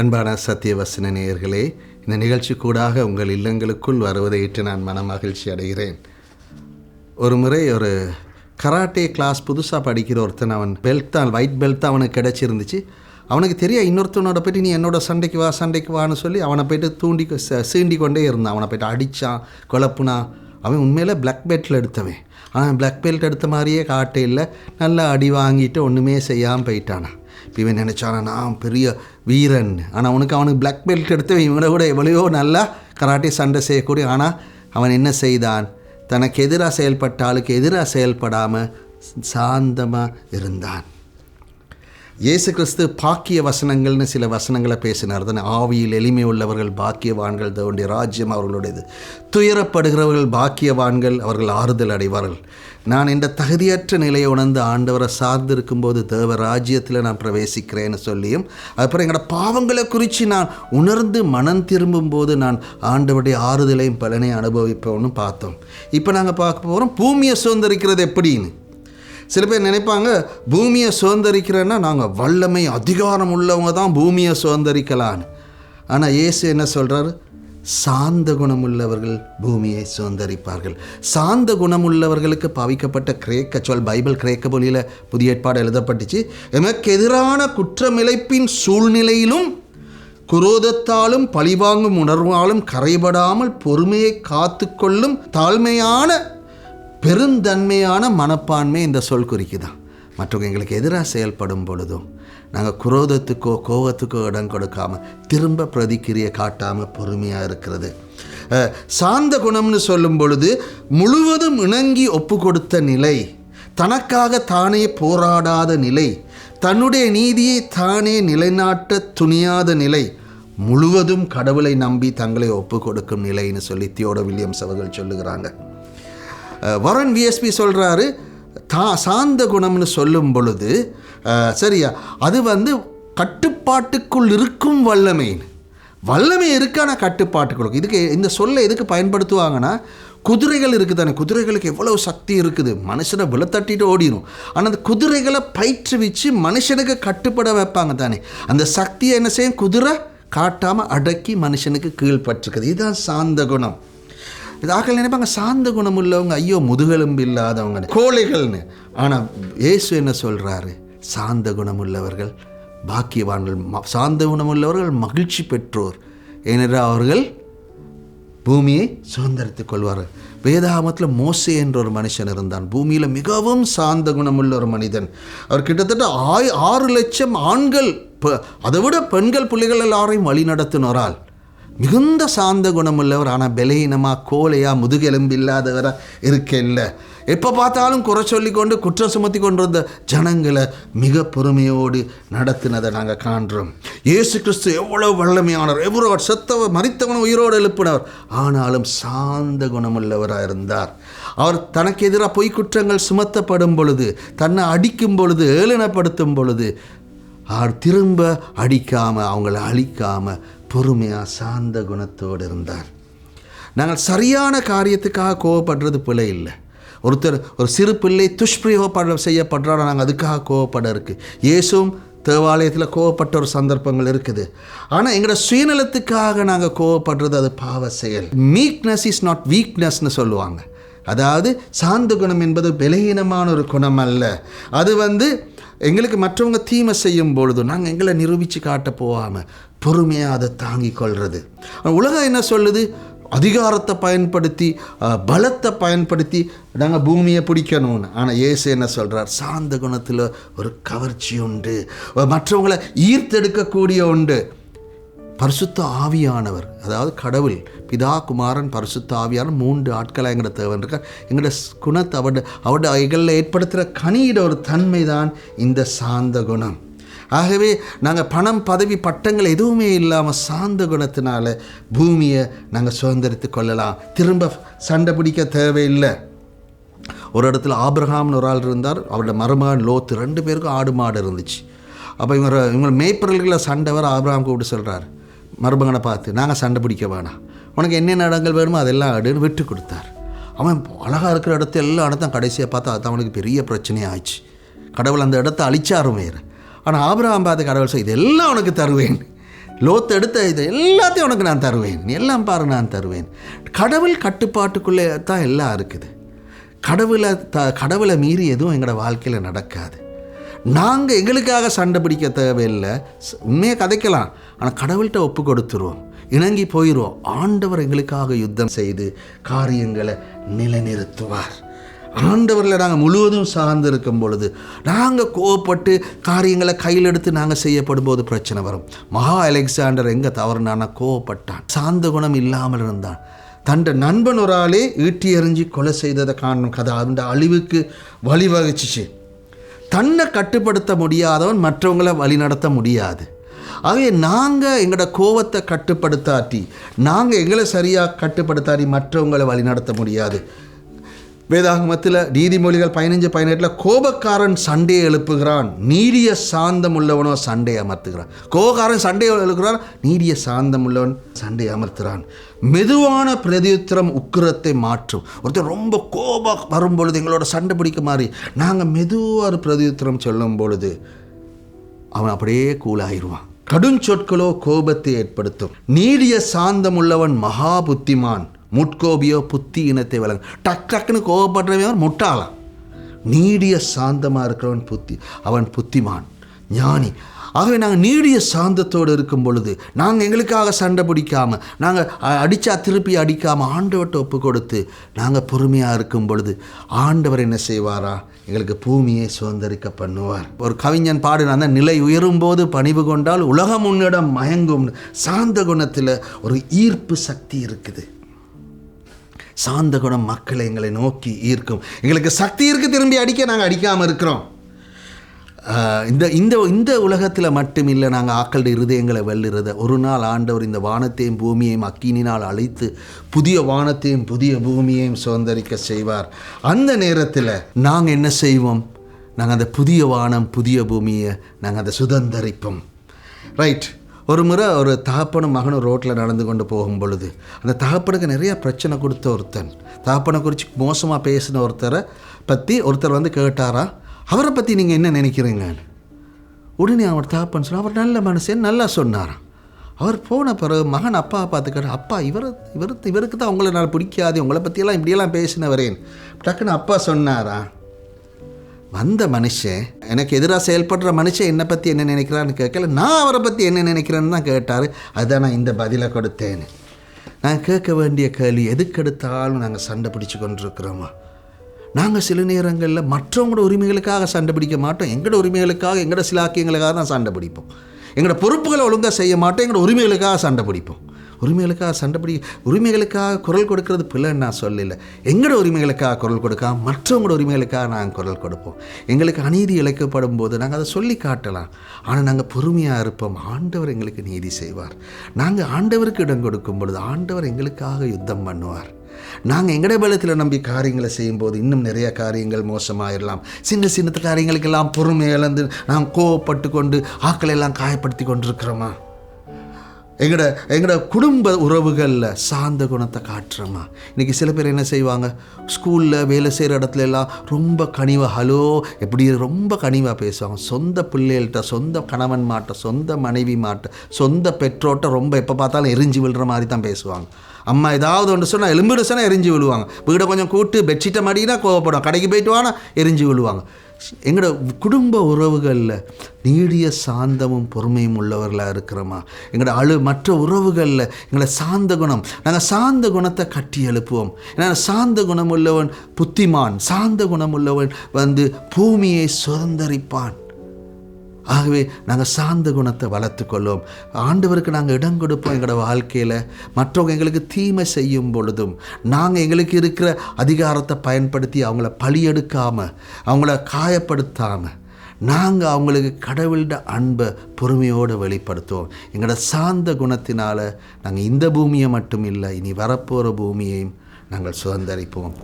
அன்பான சத்தியவசன நேயர்களே இந்த நிகழ்ச்சி கூடாக உங்கள் இல்லங்களுக்குள் வருவதை ஏற்று நான் மன மகிழ்ச்சி அடைகிறேன். ஒரு முறை ஒரு கராட்டே கிளாஸ் புதுசாக படிக்கிற ஒருத்தன் அவன் பெல்ட் தான் ஒயிட் பெல்ட் தான் அவனுக்கு கிடச்சிருந்துச்சு. அவனுக்கு தெரியா இன்னொருத்தனோட போய்ட்டு நீ என்னோட சண்டைக்கு வா சண்டைக்கு வான்னு சொல்லி அவனை போய்ட்டு தூண்டி சீண்டி கொண்டே இருந்தான். அவனை போய்ட்டு அடித்தான் குழப்புனா. அவன் உண்மையில் பிளாக் பெல்ட்டில் எடுத்தவன். ஆனால் பிளாக் பெல்ட் எடுத்த மாதிரியே காட்டே இல்லை. நல்லா அடி வாங்கிட்டு ஒன்றுமே செய்யாமல் போயிட்டானா. இப்போ இவன் நினச்சானா நான் பெரிய வீரன். ஆனால் அவனுக்கு அவனுக்கு பிளாக் பெல்ட் எடுத்து இவனை கூட எவ்வளையோ நல்லா கராட்டே சண்டை செய்யக்கூடிய ஆனால் அவன் என்ன செய்தான்? தனக்கு எதிராக செயல்பட்ட ஆளுக்கு எதிராக செயல்படாமல் சாந்தமாக இருந்தான். இயேசு கிறிஸ்து பாக்கிய வசனங்கள்னு சில வசனங்களை பேசினார். தானே ஆவியில் எளிமை உள்ளவர்கள் பாக்கியவான்கள் தோண்டிய ராஜ்யம் அவர்களுடையது. துயரப்படுகிறவர்கள் பாக்கியவான்கள் அவர்கள் ஆறுதல் அடைவார்கள். நான் இந்த தகுதியற்ற நிலையை உணர்ந்து ஆண்டவரை சார்ந்து இருக்கும்போது தேவ ராஜ்யத்தில் நான் பிரவேசிக்கிறேன்னு சொல்லியும் அப்புறம் எங்களோட பாவங்களை குறித்து நான் உணர்ந்து மனம் திரும்பும்போது நான் ஆண்டவருடைய ஆறுதலையும் பலனையும் அனுபவிப்போம்னு பார்த்தோம். இப்போ நாங்கள் பார்க்க போகிறோம் பூமியை சுதந்திரிக்கிறது எப்படின்னு. சில பேர் நினைப்பாங்க பூமியை சுதந்திரிக்கிறேன்னா நாங்கள் வல்லமை அதிகாரம் உள்ளவங்க தான் பூமியை சுதந்திரிக்கலான்னு. ஆனால் இயேசு என்ன சொல்கிறாரு சாந்த குணமுள்ளவர்கள் பூமியை சுதந்திரிப்பார்கள். சாந்த குணமுள்ளவர்களுக்கு பாவிக்கப்பட்ட கிரேக்க சொல் பைபிள் கிரேக்க மொழியில் புதிய ஏற்பாடு எழுதப்பட்டுச்சு. எமக்கு எதிரான குற்றமிழைப்பின் சூழ்நிலையிலும் குரோதத்தாலும் பழிவாங்கும் உணர்வாலும் கரைபடாமல் பொறுமையை காத்துக்கொள்ளும் தாழ்மையான பெருந்தன்மையான மனப்பான்மை இந்த சொல் குறிக்குதான் மற்றவங்க எங்களுக்கு எதிராக செயல்படும் பொழுதும் நாங்கள் குரோதத்துக்கோ கோபத்துக்கோ இடம் கொடுக்காம திரும்ப பிரதிக்கிரியை காட்டாமல் பொறுமையாக இருக்கிறது. சார்ந்த சாந்த குணம்னு சொல்லும் பொழுது முழுவதும் இணங்கி ஒப்பு கொடுத்த நிலை தனக்காக தானே போராடாத நிலை தன்னுடைய நீதியை தானே நிலைநாட்ட துணியாத நிலை முழுவதும் கடவுளை நம்பி தங்களை ஒப்பு கொடுக்கும் நிலைன்னு சொல்லி தியோட வில்லியம்ஸ் அவர்கள் சொல்லுகிறாங்க. வரன் விஎஸ்பி சொல்கிறாரு தா சாந்த குணம்னு சொல்லும் பொழுது சரியா அது வந்து கட்டுப்பாட்டுக்குள் இருக்கும் வல்லமைன்னு. வல்லமை இருக்கான கட்டுப்பாட்டுக்குள். இதுக்கு இந்த சொல்லை எதுக்கு பயன்படுத்துவாங்கன்னா குதிரைகள் இருக்குது தானே குதிரைகளுக்கு எவ்வளவு சக்தி இருக்குது? மனுஷனை விழத்தட்டிட்டு ஓடிடும் ஆனால் அந்த குதிரைகளை பயிற்றுவிச்சு மனுஷனுக்கு கட்டுப்பட வைப்பாங்க தானே. அந்த சக்தியை என்ன செய்யும்? குதிரை காட்டாமல் அடக்கி மனுஷனுக்கு கீழ்பற்றுக்குது இதுதான் சாந்த குணம். இது நினைப்பாங்க சாந்த குணம் உள்ளவங்க ஐயோ முதுகெலும்பு இல்லாதவங்க கோழைகள்னு. ஆனால் இயேசு என்ன சொல்கிறாரு சாந்த குணம் உள்ளவர்கள் பாக்கியவான்கள் சாந்த குணம் உள்ளவர்கள் மகிழ்ச்சி பெற்றோர். ஏனென்றால் அவர்கள் பூமியை சுதந்திரத்துக் கொள்வார்கள். வேதாகமத்தில் மோசே என்ற ஒரு மனுஷன் இருந்தான். பூமியில் மிகவும் சாந்த குணமுள்ள ஒரு மனிதன். அவர் கிட்டத்தட்ட ஆய் ஆறு லட்சம் ஆண்கள் அதை விட பெண்கள் பிள்ளைகள் எல்லாரையும் வழி நடத்தினோரால் மிகுந்த சாந்த குணமுள்ளவர் ஆனால் பலகீனமாக கோலையாக முதுகெலும்பு இல்லாதவராக இருக்கல எப்போ பார்த்தாலும் குறை சொல்லி கொண்டு குற்றம் சுமத்தி கொண்டிருந்த ஜனங்களை மிக பொறுமையோடு நடத்தினதை நாங்கள் காண்றோம். இயேசு கிறிஸ்து எவ்வளவு வல்லமையானவர் எவ்வளோ செத்தவர் மறித்தவன் உயிரோடு எழுப்பினவர். ஆனாலும் சாந்த குணமுள்ளவராக இருந்தார். அவர் தனக்கு எதிராக பொய் குற்றங்கள் சுமத்தப்படும் பொழுது தன்னை அடிக்கும் பொழுது ஏளனப்படுத்தும் பொழுது அவர் திரும்ப அடிக்காமல் அவங்கள அழிக்காமல் பொறுமையாக சாந்த குணத்தோடு இருந்தார். நாங்கள் சரியான காரியத்துக்காக கோவப்படுறது பிழை இல்லை. ஒருத்தர் ஒரு சிறு பிள்ளை துஷ்பிரயோகப்பட செய்யப்படுறாரோ நாங்கள் அதுக்காக கோவப்பட இருக்குது இயேசுவும் தேவாலயத்தில் கோவப்பட்ட ஒரு சந்தர்ப்பங்கள் இருக்குது. ஆனால் எங்களோட சுயநலத்துக்காக நாங்கள் கோவப்படுறது அது பாவ செயல். மீக்னஸ் இஸ் நாட் வீக்னஸ்னு சொல்லுவாங்க. அதாவது சாந்த குணம் என்பது பலகீனமான ஒரு குணம் அல்ல. அது வந்து எங்களுக்கு மற்றவங்க தீமை செய்யும் பொழுது நாங்கள் எங்களை நிரூபித்து காட்ட போகாமல் பொறுமையாக அதை தாங்கிக் கொள்வது உலகம் என்ன சொல்லுது? அதிகாரத்தை பயன்படுத்தி பலத்தை பயன்படுத்தி நாங்கள் பூமியை பிடிக்கணும்னு. ஆனால் இயேசு என்ன சொல்கிறார் சாந்த குணத்தில் ஒரு கவர்ச்சி உண்டு. மற்றவங்களை ஈர்த்தெடுக்கக்கூடிய உண்டு. பரிசுத்த ஆவியானவர் அதாவது கடவுள் பிதா குமாரன் பரிசுத்த ஆவியானவர் மூன்று ஆட்களாக எங்கள்ட தேவன் இருக்கார். எங்களோட குணத்தை அவட அவட எங்களில் ஏற்படுத்துகிற கனியிட ஒரு தன்மை தான் இந்த சாந்த குணம். ஆகவே நாங்கள் பணம் பதவி பட்டங்கள் எதுவுமே இல்லாமல் சாந்த குணத்தினால பூமியை நாங்கள் சுதந்திரித்து கொள்ளலாம். திரும்ப சண்டை பிடிக்க தேவையில்லை. ஒரு இடத்துல ஆபிரகாம்னு ஒரு ஆள் இருந்தார். அவரோட மருமகன் லோத்து ரெண்டு பேருக்கும் ஆடு மாடு இருந்துச்சு. அப்போ இவங்க இவங்க மேய்ப்பர்களை சண்டை வர ஆபிரகாம் கூப்பிட்டு சொல்கிறார் மருமகனை பார்த்து நாங்கள் சண்டை பிடிக்க வேணாம். உனக்கு என்னென்ன இடங்கள் வேணுமோ அதெல்லாம் அடுன்னு விட்டு கொடுத்தார். அவன் அழகாக இருக்கிற இடத்த எல்லா இடத்தையும் கடைசியாக பார்த்தா அது அவனுக்கு பெரிய பிரச்சனையாக ஆச்சு கடவுள் அந்த இடத்த அழிச்சாரும் வேறு. ஆனால் ஆபிரகாம் பார்த்து கடவுள் சொல் இதெல்லாம் உனக்கு தருவேன். லோத்து எடுத்த இது எல்லாத்தையும் உனக்கு நான் தருவேன். நீ எல்லாம் பாரு நான் தருவேன். கடவுள் கட்டுப்பாட்டுக்குள்ளே தான் எல்லாம் இருக்குது. கடவுளை த கடவுளை மீறி எதுவும் எங்களோட வாழ்க்கையில் நடக்காது. நாங்கள் எங்களுக்காக சண்டை பிடிக்க தேவையில்லை. உண்மையை கதைக்கலாம். ஆனால் கடவுள்கிட்ட ஒப்பு கொடுத்துருவோம். இணங்கி போயிடுவோம் ஆண்டவர் எங்களுக்காக யுத்தம் செய்து காரியங்களை நிலைநிறுத்துவார். ஆண்டவரில் நாங்கள் முழுவதும் சார்ந்து இருக்கும் பொழுது நாங்கள் கோவப்பட்டு காரியங்களை கையில் எடுத்து நாங்கள் செய்யப்படும் போது பிரச்சனை வரும். மகா அலெக்சாண்டர் எங்கே தவறுனானா கோவப்பட்டான். சார்ந்த குணம் இல்லாமல் இருந்தான். தண்ட நண்பன் ஒரு ஆளே ஈட்டி எறிஞ்சு கொலை செய்ததை காரணம் கதை. அந்த அழிவுக்கு வழிவகுச்சிச்சு. தன்னை கட்டுப்படுத்த முடியாதவன் மற்றவங்கள வழிநடத்த முடியாது. ஆகவே நாங்கள் எங்களோட கோவத்தை கட்டுப்படுத்தாட்டி நாங்கள் எங்களை சரியாக கட்டுப்படுத்தாட்டி மற்றவங்களை வழிநடத்த முடியாது. வேதாகமத்தில் நீதிமொழிகள் பதினஞ்சு பதினெட்டில் கோபக்காரன் சண்டையை எழுப்புகிறான் நீடிய சாந்தம் உள்ளவனோ சண்டை அமர்த்துகிறான். கோபக்காரன் சண்டையை எழுப்புகிறான் நீடிய சாந்தம் உள்ளவன் சண்டை அமர்த்துகிறான். மெதுவான பிரதியுத்திரம் உக்கிரத்தை மாற்றும். ஒருத்தர் ரொம்ப கோபம் வரும் பொழுது எங்களோட சண்டை பிடிக்க மாதிரி நாங்கள் மெதுவாக ஒரு பிரதியுத்திரம் சொல்லும் பொழுது அவன் அப்படியே கூலாயிருவான். கடுஞ்சொற்களோ கோபத்தை ஏற்படுத்தும். நீடிய சாந்தம் உள்ளவன் மகா புத்திமான் முட்கோபியோ புத்தி இனத்தை வழங்கும் டக் டக்குன்னு கோபப்படுறவன் முட்டாளாம் நீடிய சாந்தமாக இருக்கிறவன் புத்தி அவன் புத்திமான் ஞானி. ஆகவே நாங்கள் நீடிய சாந்தத்தோடு இருக்கும் பொழுது நாங்கள் எங்களுக்காக சண்டை பிடிக்காமல் நாங்கள் அடித்தா திருப்பி அடிக்காமல் ஆண்டவர்கிட்ட ஒப்பு கொடுத்து நாங்கள் பொறுமையாக இருக்கும் பொழுது ஆண்டவர் என்ன செய்வாரா? எங்களுக்கு பூமியை சுதந்திரிக்க பண்ணுவார். ஒரு கவிஞன் பாடின அந்த நிலை உயரும் போது பணிவு கொண்டால் உலகம் உன்னிடம் மயங்கும். சாந்த குணத்தில் ஒரு ஈர்ப்பு சக்தி இருக்குது. சாந்த குணம் மக்களை எங்களை நோக்கி ஈர்க்கும். எங்களுக்கு சக்தி இருக்கு திரும்பி அடிக்க நாங்கள் அடிக்காமல் இருக்கிறோம். இந்த இந்த இந்த உலகத்தில் மட்டும் இல்லை நாங்கள் ஆக்களுடைய இருதயங்களை வெல்லுறத. ஒரு நாள் ஆண்டவர் இந்த வானத்தையும் பூமியையும் அக்கினினால் அழைத்து புதிய வானத்தையும் புதிய பூமியையும் சுதந்திரிக்க செய்வார். அந்த நேரத்தில் நாங்கள் என்ன செய்வோம்? நாங்கள் அந்த புதிய வானம் புதிய பூமியை நாங்கள் அதை சுதந்திரிப்போம். ரைட் ஒரு முறை ஒரு தகப்பனும் மகனும் ரோட்டில் நடந்து கொண்டு போகும் பொழுது அந்த தகப்பனுக்கு நிறைய பிரச்சனை கொடுத்த ஒருத்தன். தகப்பனை குறித்து மோசமாக பேசின ஒருத்தரை பற்றி ஒருத்தர் வந்து கேட்டாரா? அவரை பற்றி நீங்கள் என்ன நினைக்கிறீங்க? உடனே அவர் தகப்பன் சொன்னால் அவர் நல்ல மனுஷன் நல்லா சொன்னாராம். அவர் போன பிறகு மகன் அப்பா பார்த்து அப்பா இவர் இவர் இவருக்கு தான் உங்களை நான் பிடிக்காது உங்களை பற்றியெல்லாம் இப்படியெல்லாம் பேசினவரேன். டக்குன்னு அப்பா சொன்னாரா? வந்த மனுஷன் எனக்கு எதிராக செயல்படுற மனுஷன் என்னை பற்றி என்ன நினைக்கிறான்னு கேட்கல. நான் அவரை பற்றி என்ன நினைக்கிறேன்னு தான் கேட்டார். அதுதான் நான் இந்த பதிலை கொடுத்தேன்னு. நான் கேட்க வேண்டிய கேள்வி எதுக்கெடுத்தாலும் நாங்கள் சண்டை பிடிச்சு கொண்டிருக்கிறோமா? நாங்கள் சில நேரங்களில் மற்றவங்களோட உரிமைகளுக்காக சண்டை பிடிக்க மாட்டோம். எங்களோட உரிமைகளுக்காக எங்களோட சிலாக்கியங்களுக்காக தான் சண்டை பிடிப்போம். எங்களோட பொறுப்புகளை ஒழுங்காக செய்ய மாட்டோம். எங்களோட உரிமைகளுக்காக சண்டை பிடிப்போம். உரிமைகளுக்காக சண்டைப்படி உரிமைகளுக்காக குரல் கொடுக்கறது பிள்ளைன்னு நான் சொல்லல. எங்களோட உரிமைகளுக்காக குரல் கொடுக்காம மற்றவங்களோட உரிமைகளுக்காக நாங்கள் குரல் கொடுப்போம். எங்களுக்கு அநீதி இழைக்கப்படும் போது நாங்கள் அதை சொல்லி காட்டலாம். ஆனால் நாங்கள் பொறுமையாக இருப்போம். ஆண்டவர் எங்களுக்கு நீதி செய்வார். நாங்கள் ஆண்டவருக்கு இடம் கொடுக்கும் பொழுது ஆண்டவர் எங்களுக்காக யுத்தம் பண்ணுவார். நாங்கள் எங்கட பலத்தில் நம்பி காரியங்களை செய்யும்போது இன்னும் நிறைய காரியங்கள் மோசமாயிடலாம் சின்ன சின்ன காரியங்களுக்கெல்லாம் பொறுமை இழந்து நாம் கோவப்பட்டு கொண்டு ஆக்களை எல்லாம் காயப்படுத்தி கொண்டிருக்கிறோமா எங்களோட எங்களோட குடும்ப உறவுகளில் சார்ந்த குணத்தை காட்டுறோமா இன்றைக்கி சில பேர் என்ன செய்வாங்க? ஸ்கூலில் வேலை செய்கிற இடத்துல எல்லாம் ரொம்ப கனிவாக ஹலோ எப்படி ரொம்ப கனிவாக பேசுவாங்க. சொந்த பிள்ளைகள்கிட்ட சொந்த கணவன் மாட்ட சொந்த மனைவி மாட்ட சொந்த பெற்றோட்ட ரொம்ப எப்போ பார்த்தாலும் எரிஞ்சு விழுற மாதிரி தான் பேசுவாங்க. அம்மா ஏதாவது ஒன்று சொன்னால் எலும்பிடு சொன்னால் எரிஞ்சு விழுவாங்க. வீடை கொஞ்சம் கூட்டு பெட்ஷீட்டை மாட்டினா கோவப்படும். கடைக்கு போயிட்டு வானா எரிஞ்சு விழுவாங்க. எங்களோட குடும்ப உறவுகளில் நீடிய சாந்தமும் பொறுமையும் உள்ளவர்களாக இருக்கிறோமா? எங்களோட அழு மற்ற உறவுகளில் எங்களை சாந்த குணம் நாங்கள் சாந்த குணத்தை கட்டி எழுப்புவோம். ஏன்னா சாந்த குணம் உள்ளவன் புத்திமான் சாந்த குணம் உள்ளவன் வந்து பூமியை சுதந்திரிப்பான். ஆகவே நாங்கள் சார்ந்த குணத்தை வளர்த்துக்கொள்வோம் ஆண்டவருக்கு நாங்கள் இடம் கொடுப்போம் எங்களோட வாழ்க்கையில். மற்றவங்க எங்களுக்கு தீமை செய்யும் பொழுதும் நாங்கள் எங்களுக்கு இருக்கிற அதிகாரத்தை பயன்படுத்தி அவங்கள பழியெடுக்காமல் அவங்கள காயப்படுத்தாமல் நாங்கள் அவங்களுக்கு கடவுளோட அன்பை பொறுமையோடு வெளிப்படுத்துவோம். எங்களோட சார்ந்த குணத்தினால் நாங்கள் இந்த பூமியை மட்டும் இல்லை இனி வரப்போகிற பூமியையும் நாங்கள் சுதந்திரிப்போம்.